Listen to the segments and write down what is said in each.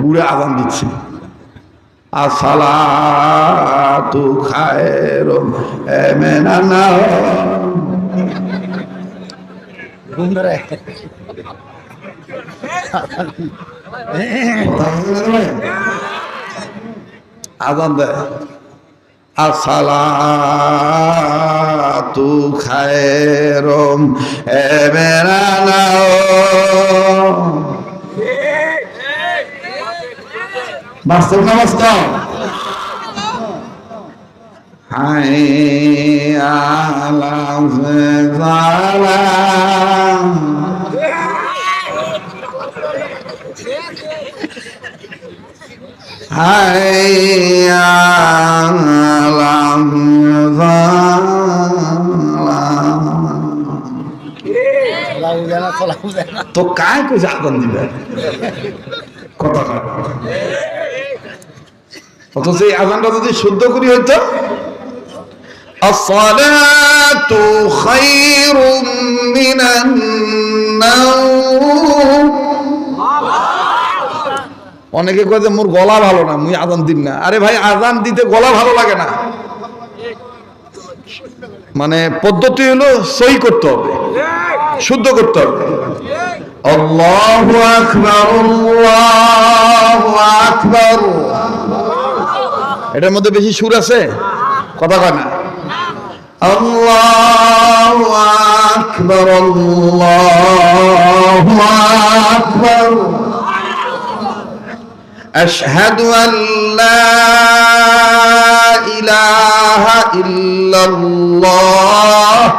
বুড়ে আজান দিচ্ছে। আসসালাতু খায়রুম মিনান। ঘুম ধরে আজান দেয়। খায়রুম বাস্তব না বাস্তব আলাম না তো কায় কইছে আদান দিবে? কথা কয়। অথচ এই আজানটা যদি শুদ্ধ করি হইতো الصلاة خير من النوم অনেকে কয় যে মোর গলা ভালো না মুই আজান দিন না আরে ভাই আজান দিতে গলা ভালো লাগে না মানে পদ্ধতি হলো সই করতে হবে শুদ্ধ করতে হবে আল্লাহু আকবার আল্লাহু আকবার এটার মধ্যে বেশি সুর আছে কথা কয় না আল্লাহু আকবার আল্লাহু আকবার أشهد أن لا إله إلا الله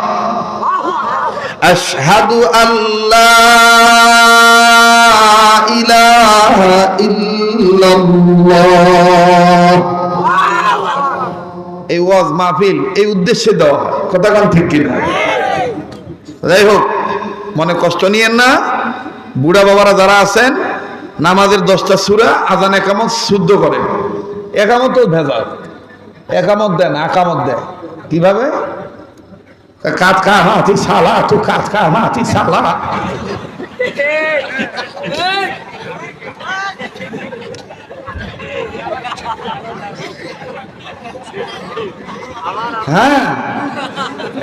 أشهد أن لا إله إلا الله এই ওয়াজ মাহফিল এই উদ্দেশ্যে দেওয়া হয়। কথা কান ঠিক কিনা? যাই হোক, মনে কষ্ট নিয়েন না। বুড়া বাবারা যারা আছেন, নামাজের দশটা সুরা আজান একামত শুদ্ধ করে একামত ভেজাল। একামত দেন, আকামত দেয় কীভাবে? কাত খা মাতি সালা, তু কাত খা মাতি সালা। হ্যাঁ।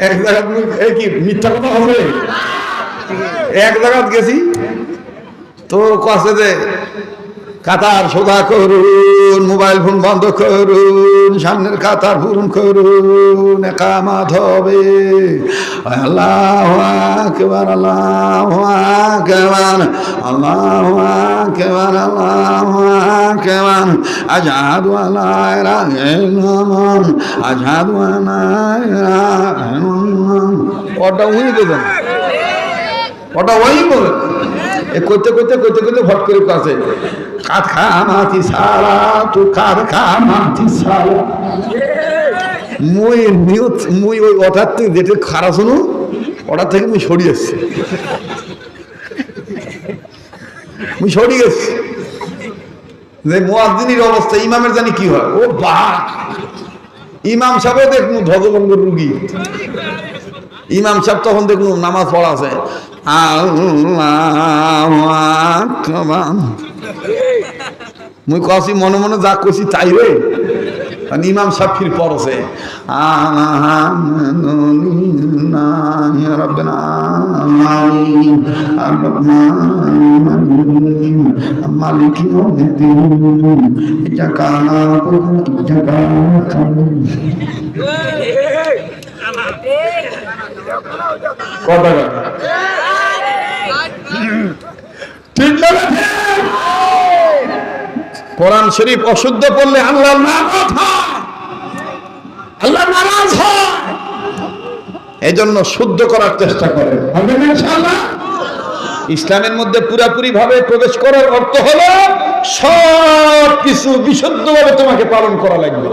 এক জায়গায় এই কি, মিথ্যা কথা হবে এক জায়গাত গেছি, তো কাছে যে, কাতার সোজা করুন, মোবাইল ফোন বন্ধ করুন, সামনের কাতার পূরণ করুন, একামাত হবে। আল্লাহ আকবার আল্লাহ আকবার। আল্লাহ আকবার আল্লাহ আকবার আজাদু আজাদু ওটা উনি দেবেন ওটা ওই বলে। এ করতে করতে করতে করতে ভট করে কাছে। কাত খা মাতি সারা, তু কাত খা মাতি সারা। মুই নিয়ত মুই ওই ওটার থেকে যেটা খারাপ শুনু, ওটার থেকে মুই সরিয়ে এসছি। মুই সরিয়ে এসছি যে মোয়াজ্জিনীর অবস্থা, ইমামের জানি কি হয়? ও বা ইমাম সাহেব দেখুন ধ্বজভঙ্গের রুগী। ইমাম সাহেব তখন দেখুন নামাজ পড়া আছে। মুই কছি, মনে মনে যা কছি তাই রে। ইমাম সাহেব ফির পড়ছে। আলহামদুলিল্লাহি কথা না কোরআন শরীফ অশুদ্ধ পড়লে আল্লাহ নারাজ হয় আল্লাহ নারাজ হয় এই জন্য শুদ্ধ করার চেষ্টা করে ইসলামের মধ্যে পুরাপুরি ভাবে প্রবেশ করার অর্থ হলো সব কিছু বিশুদ্ধভাবে তোমাকে পালন করা লাগবে।